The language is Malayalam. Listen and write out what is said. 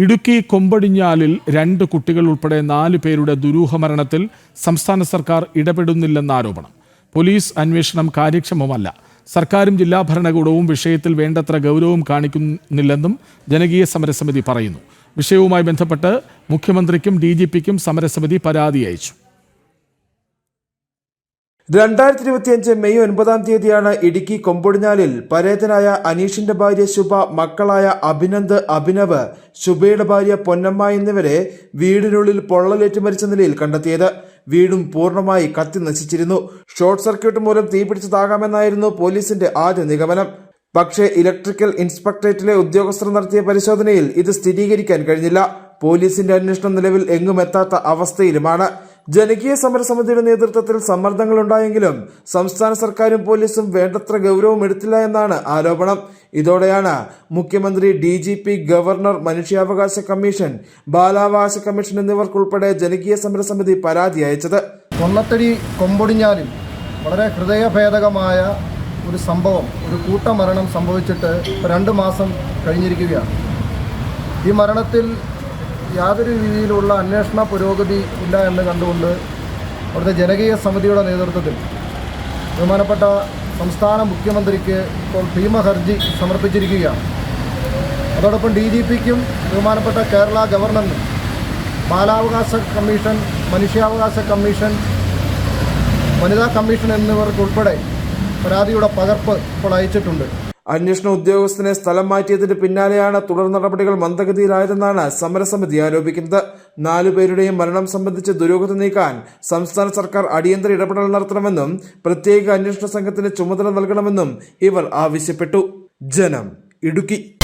ഇടുക്കി കൊമ്പടിഞ്ഞാലിൽ രണ്ട് കുട്ടികൾ ഉൾപ്പെടെ നാല് പേരുടെ ദുരൂഹ മരണത്തിൽ സംസ്ഥാന സർക്കാർ ഇടപെടുന്നില്ലെന്ന ആരോപണം. പോലീസ് അന്വേഷണം കാര്യക്ഷമമല്ല. സർക്കാരും ജില്ലാ ഭരണകൂടവും വിഷയത്തിൽ വേണ്ടത്ര ഗൗരവം കാണിക്കുന്നില്ലെന്നും ജനകീയ സമരസമിതി പറയുന്നു. വിഷയവുമായി ബന്ധപ്പെട്ട് മുഖ്യമന്ത്രിക്കും ഡി സമരസമിതി പരാതി അയച്ചു. രണ്ടായിരത്തി ഇരുപത്തിയഞ്ച് മെയ് ഒൻപതാം തീയതിയാണ് ഇടുക്കി കൊമ്പൊടിഞ്ഞാലിൽ പരേതനായ അനീഷിന്റെ ഭാര്യ ശുഭ മക്കളായ അഭിനന്ദ് അഭിനവ് ശുഭയുടെ ഭാര്യ പൊന്നമ്മ എന്നിവരെ വീടിനുള്ളിൽ പൊള്ളലേറ്റ് മരിച്ച നിലയിൽ കണ്ടെത്തിയത്. വീടും പൂർണമായി കത്തി നശിച്ചിരുന്നു. ഷോർട്ട് സർക്യൂട്ട് മൂലം തീപിടിച്ചതാകാമെന്നായിരുന്നു പോലീസിന്റെ ആദ്യ നിഗമനം. പക്ഷേ ഇലക്ട്രിക്കൽ ഇൻസ്പെക്ടറേറ്റിലെ ഉദ്യോഗസ്ഥർ നടത്തിയ പരിശോധനയിൽ ഇത് സ്ഥിരീകരിക്കാൻ കഴിഞ്ഞില്ല. പോലീസിന്റെ അന്വേഷണം നിലവിൽ എങ്ങും എത്താത്ത അവസ്ഥയിലുമാണ്. ജനകീയ സമരസമിതിയുടെ നേതൃത്വത്തിൽ സമ്മർദ്ദങ്ങളുണ്ടായെങ്കിലും സംസ്ഥാന സർക്കാരും പോലീസും വേണ്ടത്ര ഗൗരവം എടുത്തില്ല എന്നാണ് ആരോപണം. ഇതോടെയാണ് മുഖ്യമന്ത്രി ഡി ജി പി ഗവർണർ മനുഷ്യാവകാശ കമ്മീഷൻ ബാലാവകാശ കമ്മീഷൻ എന്നിവർക്കുൾപ്പെടെ ജനകീയ സമരസമിതി പരാതി അയച്ചത്. കൊന്നത്തടി കൊമ്പൊടിഞ്ഞാലിൽ വളരെ ഹൃദയഭേദകമായ ഒരു സംഭവം ഒരു കൂട്ടമരണം സംഭവിച്ചിട്ട് രണ്ട് മാസം കഴിഞ്ഞിരിക്കുകയാണ്. ഈ മരണത്തിൽ യാതൊരു രീതിയിലുള്ള അന്വേഷണ പുരോഗതി ഇല്ല എന്ന് കണ്ടുകൊണ്ട് അവിടുത്തെ ജനകീയ സമിതിയുടെ നേതൃത്വത്തിൽ ബഹുമാനപ്പെട്ട സംസ്ഥാന മുഖ്യമന്ത്രിക്ക് ഇപ്പോൾ ഭീമ ഹർജി സമർപ്പിച്ചിരിക്കുകയാണ്. അതോടൊപ്പം ഡി ജി പിക്കും ബഹുമാനപ്പെട്ട കേരള ഗവർണറിനും ബാലാവകാശ കമ്മീഷൻ മനുഷ്യാവകാശ കമ്മീഷൻ വനിതാ കമ്മീഷൻ എന്നിവർക്കുൾപ്പെടെ പരാതിയുടെ പകർപ്പ് ഇപ്പോൾ അയച്ചിട്ടുണ്ട്. അന്വേഷണ ഉദ്യോഗസ്ഥനെ സ്ഥലം മാറ്റിയതിന് പിന്നാലെയാണ് തുടർ നടപടികൾ മന്ദഗതിയിലായതെന്നാണ് സമരസമിതി ആരോപിക്കുന്നത്. നാലുപേരുടെയും മരണം സംബന്ധിച്ച് ദുരൂഹത നീക്കാൻ സംസ്ഥാന സർക്കാർ അടിയന്തര ഇടപെടൽ നടത്തണമെന്നും പ്രത്യേക അന്വേഷണ സംഘത്തിന് ചുമതല നൽകണമെന്നും ഇവർ ആവശ്യപ്പെട്ടു. ജനം ഇടുക്കി.